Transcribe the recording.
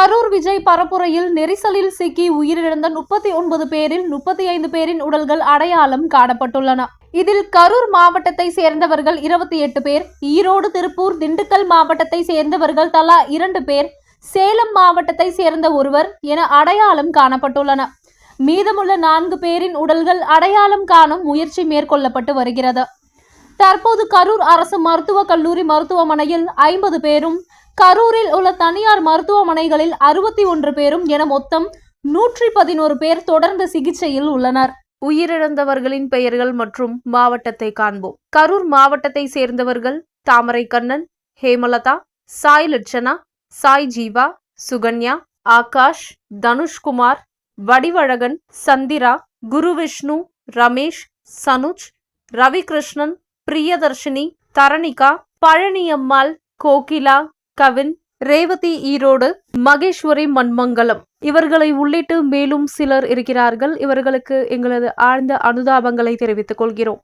கரூர் விஜய் பரப்புரையில் நெரிசலில் சிக்கி உயிரிழந்த முப்பத்தி ஒன்பது பேரில் முப்பத்தி ஐந்து பேரின் உடல்கள் அடையாளம் காணப்பட்டுள்ளன. இதில் கரூர் மாவட்டத்தை சேர்ந்தவர்கள் இருபத்தி எட்டு பேர் ஈரோடு திருப்பூர் திண்டுக்கல் மாவட்டத்தை சேர்ந்தவர்கள் தலா இரண்டு பேர் சேலம் மாவட்டத்தை சேர்ந்த ஒருவர் என அடையாளம் காணப்பட்டுள்ளன. மீதமுள்ள நான்கு பேரின் உடல்கள் அடையாளம் காணும் முயற்சி மேற்கொள்ளப்பட்டு வருகிறது. தற்போது கரூர் அரசு மருத்துவக் கல்லூரி மருத்துவமனையில் ஐம்பது பேரும் கரூரில் உள்ள தனியார் மருத்துவமனைகளில் அறுபத்தி ஒன்று பேரும் என மொத்தம் நூற்றி பதினோரு பேர் தொடர்ந்து சிகிச்சையில் உள்ளனர். உயிரிழந்தவர்களின் பெயர்கள் மற்றும் மாவட்டத்தை காண்போம். கரூர் மாவட்டத்தை சேர்ந்தவர்கள் தாமரை கண்ணன் ஹேமலதா சாய் லட்சணா சாய் ஜீவா சுகன்யா ஆகாஷ் தனுஷ்குமார் வடிவழகன் சந்திரா குருவிஷ்ணு ரமேஷ் சனுஜ் ரவிகிருஷ்ணன் பிரியதர்ஷினி தரணிகா பழனியம்மாள் கோகிலா கவின் ரேவதி ஈரோடு மகேஸ்வரி மண்மங்கலம் இவர்களை உள்ளிட்டு மேலும் சிலர் இருக்கிறார்கள். இவர்களுக்கு எங்களது ஆழ்ந்த அனுதாபங்களை தெரிவித்துக் கொள்கிறோம்.